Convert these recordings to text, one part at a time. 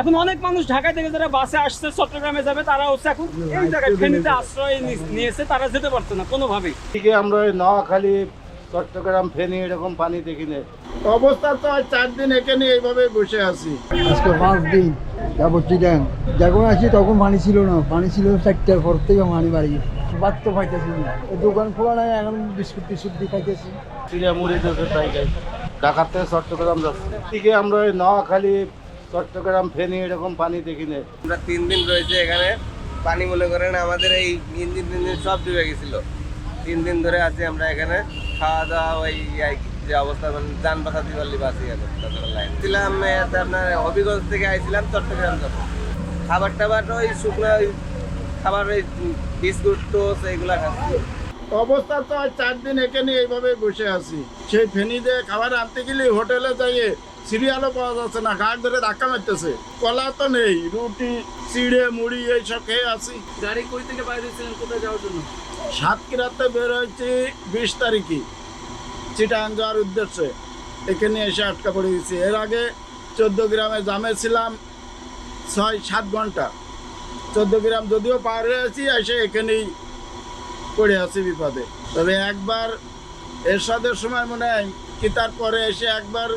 এখন অনেক মানুষ ঢাকা থেকে যারা বাসে আসছে চট্টগ্রামে যাবে তারা হচ্ছে এখন এই জায়গায় ফেনীতে আশ্রয় নিয়েছে তারা যেতে পারছে না কোনোভাবেই। দিকে আমরা ওই নোয়াখালী চট্টগ্রাম ফেনী এরকম পানি দেখি না অবস্থা তো আর চার দিন এখানে এইভাবে বসে আছি। আজকে পাঁচ দিন তারপর চিটাং। যখন আসি তখন পানি ছিল না। পানি ছিল চারটার পর থেকে পানি বাড়ি বাদ তো পাইতেছি না। দোকান খোলা নাই এখন বিস্কুট টিস্কুট দিয়ে খাইতেছি। চিড়িয়া মুড়ি তাই খাই। ঢাকার থেকে চট্টগ্রাম যাচ্ছে। আমরা ওই নোয়াখালী চট্টগ্রাম ফেনি এরকম পানি দেখি না আমরা তিন দিন রয়েছে এখানে। পানি মনে করেন আমাদের এই ইঞ্জিন টিঞ্জিন সব ডুবে গেছিল। তিন দিন ধরে আছি আমরা এখানে। খাওয়া দাওয়া ওই যে অবস্থা মানে যান বাসা দিবালি বাসি লাইন। ছিলাম আপনার হবিগঞ্জ থেকে আইছিলাম চট্টগ্রাম যাব খাবার টাবার ওই শুকনো ওই খাবার ওই বিস্কুট টোস্ট এইগুলা খাচ্ছি। অবস্থা তো আর চার দিন এখানে এইভাবে বসে আছি। সেই ফেনীতে খাবার আনতে গেলে হোটেলে যাইয়ে সিরিয়ালও পাওয়া যাচ্ছে না ঘাট ধরে ধাক্কা মারতেছে। কলা তো নেই রুটি চিড়ে মুড়ি এইসব খেয়ে আছি। গাড়ি কই থেকে বাইরে ছিলেন কোথায় যাওয়ার জন্য? সাতক্ষীরাতে বের হয়েছি বিশ তারিখে চিটাং যাওয়ার উদ্দেশ্যে। এখানে এসে আটকা পড়ে গেছি। এর আগে চোদ্দ গ্রামে জামে ছিলাম ছয় সাত ঘণ্টা। চোদ্দ গ্রাম যদিও পার হয়েছি এসে এখানেই পড়ে আছি বিপদে। তবে একবার এরশাদের সময় মনে হয় কি তারপরে এসে একবার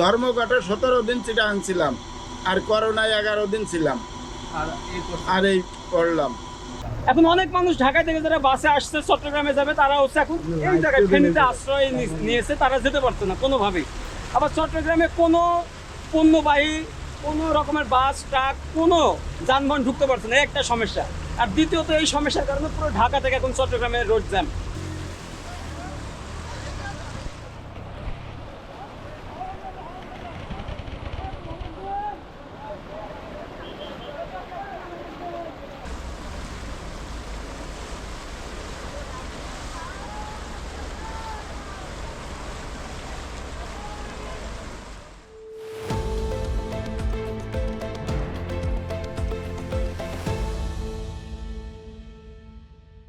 ধর্মঘটে সতেরো দিন চিটাং ছিলাম আর করোনায় এগারো দিন ছিলাম। আর এই পড়লাম। এখন অনেক মানুষ ঢাকা থেকে যারা বাসে আসছে চট্টগ্রামে যাবে তারা হচ্ছে এখন এই জায়গায় ফেনীতে আশ্রয় নিয়েছে তারা যেতে পারছে না কোনোভাবেই। আবার চট্টগ্রামে কোনো পণ্যবাহী কোনো রকমের বাস ট্রাক কোনো যানবাহন ঢুকতে পারছে না। একটা সমস্যা। আর দ্বিতীয়ত এই সমস্যার কারণে পুরো ঢাকা থেকে এখন চট্টগ্রামে রোড জ্যাম।